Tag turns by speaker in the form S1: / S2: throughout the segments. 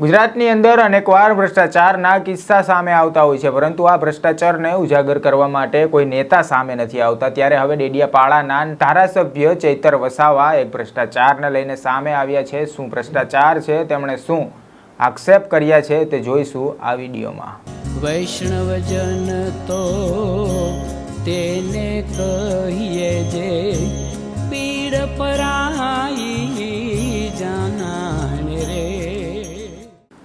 S1: ગુજરાતની અંદર અનેકવાર ભ્રષ્ટાચારના કિસ્સા સામે આવતા હોય છે, પરંતુ આ ભ્રષ્ટાચારને ઉજાગર કરવા માટે કોઈ નેતા સામે નથી આવતા. ત્યારે હવે ડેડિયાપાડાના ધારાસભ્ય ચૈતર વસાવા એક ભ્રષ્ટાચારને લઈને સામે આવ્યા છે. શું ભ્રષ્ટાચાર છે? તેમણે શું આક્ષેપ કર્યા છે તે જોઈશું આ વિડીયોમાં.
S2: વૈષ્ણવજન તો તેને કહીએ જે પીડ પરાઈ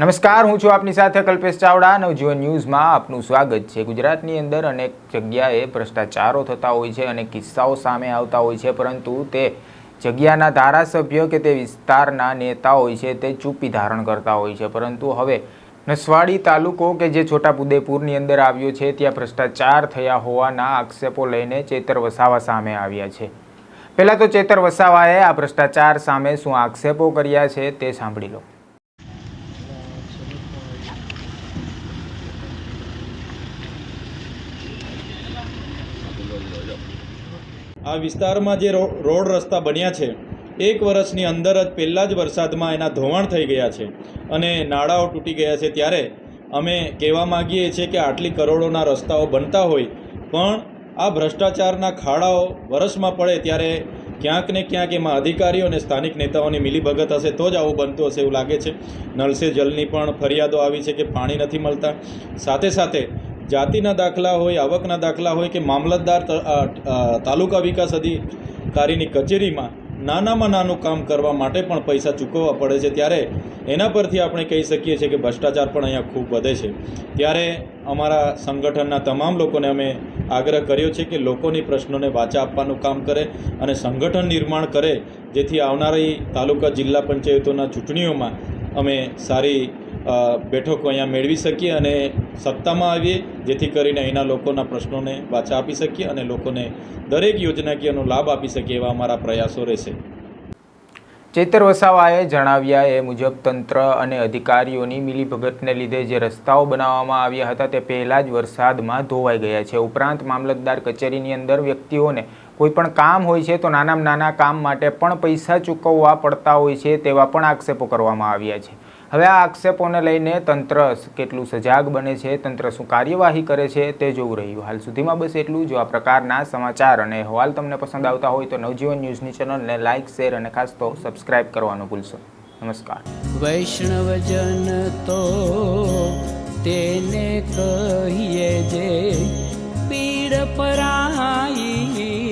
S1: નમસ્કાર, હું છું આપની સાથે કલ્પેશ ચાવડા. નવજીવન ન્યૂઝમાં આપનું સ્વાગત છે. ગુજરાતની અંદર અનેક જગ્યાએ ભ્રષ્ટાચારો થતા હોય છે અને કિસ્સાઓ સામે આવતા હોય છે, પરંતુ તે જગ્યાના ધારાસભ્ય કે તે વિસ્તારના નેતા હોય છે તે ચૂપી ધારણ કરતા હોય છે. પરંતુ હવે નસવાડી તાલુકો કે જે છોટાઉદેપુરની અંદર આવ્યો છે, ત્યાં ભ્રષ્ટાચાર થયા હોવાના આક્ષેપો લઈને ચેતર વસાવા સામે આવ્યા છે. પહેલાં તો ચેતર વસાવાએ આ ભ્રષ્ટાચાર સામે શું આક્ષેપો કર્યા છે તે સાંભળી લો.
S3: આ વિસ્તારમાં જે રોડ રસ્તા બન્યા છે, એક વર્ષની અંદર જ પહેલાં જ વરસાદમાં એના ધોવાણ થઈ ગયા છે અને નાળાઓ તૂટી ગયા છે ત્યારે અમે કહેવા માગીએ છીએ કે આટલી કરોડોના રસ્તાઓ બનતા હોય, પણ આ ભ્રષ્ટાચારના ખાડાઓ વરસમાં પડે ત્યારે ક્યાંક ને ક્યાંક એમાં અધિકારીઓ અને સ્થાનિક નેતાઓની મિલીભગત હશે તો જ આવું બનતું હશે એવું લાગે છે. નળ જલની પણ ફરિયાદો આવી છે કે પાણી નથી મળતા. સાથે સાથે જાતિના દાખલા હોય, આવકના દાખલા હોય કે મામલતદાર તાલુકા વિકાસ અધિકારીની કચેરીમાં નાનામાં નાનું કામ કરવા માટે પણ પૈસા ચૂકવવા પડે છે. ત્યારે એના પરથી આપણે કહી શકીએ છીએ કે ભ્રષ્ટાચાર પણ અહીંયા ખૂબ વધે છે. ત્યારે અમારા સંગઠનના તમામ લોકોને અમે આગ્રહ કર્યો છે કે લોકોની પ્રશ્નોને વાચા આપવાનું કામ કરે અને સંગઠન નિર્માણ કરે, જેથી આવનારી તાલુકા જિલ્લા પંચાયતોના ચૂંટણીઓમાં અમે સારી બેઠકો અહીંયા મેળવી શકીએ અને સત્તામાં આવીએ, જેથી કરીને અહીંના લોકોના પ્રશ્નોને વાચા આપી શકીએ અને લોકોને દરેક યોજનાકીયનો લાભ આપી શકીએ એવા અમારા પ્રયાસો રહેશે.
S1: ચેતર વસાવાએ જણાવ્યા એ મુજબ, તંત્ર અને અધિકારીઓની મિલીભગતને લીધે જે રસ્તાઓ બનાવવામાં આવ્યા હતા તે પહેલાં જ વરસાદમાં ધોવાઈ ગયા છે. ઉપરાંત, મામલતદાર કચેરીની અંદર વ્યક્તિઓને કોઈ પણ કામ હોય છે તો નાનામાં નાના કામ માટે પણ પૈસા ચૂકવવા પડતા હોય છે તેવા પણ આક્ષેપો કરવામાં આવ્યા છે. હવે આ આક્ષેપોને લઈને તંત્ર કેટલું સજાગ બને છે, તંત્ર શું કાર્યવાહી કરે છે તે જોવું રહ્યું. હાલ સુધીમાં બસ એટલું જો. આ પ્રકારના સમાચાર અને અહેવાલ તમને પસંદ આવતા હોય તો નવજીવન ન્યૂઝની ચેનલને લાઇક શેર અને ખાસ તો સબસ્ક્રાઇબ કરવાનું ભૂલશો. નમસ્કાર.
S2: વૈષ્ણવજન તો તેને કહીએ જે પીડ પરાઈ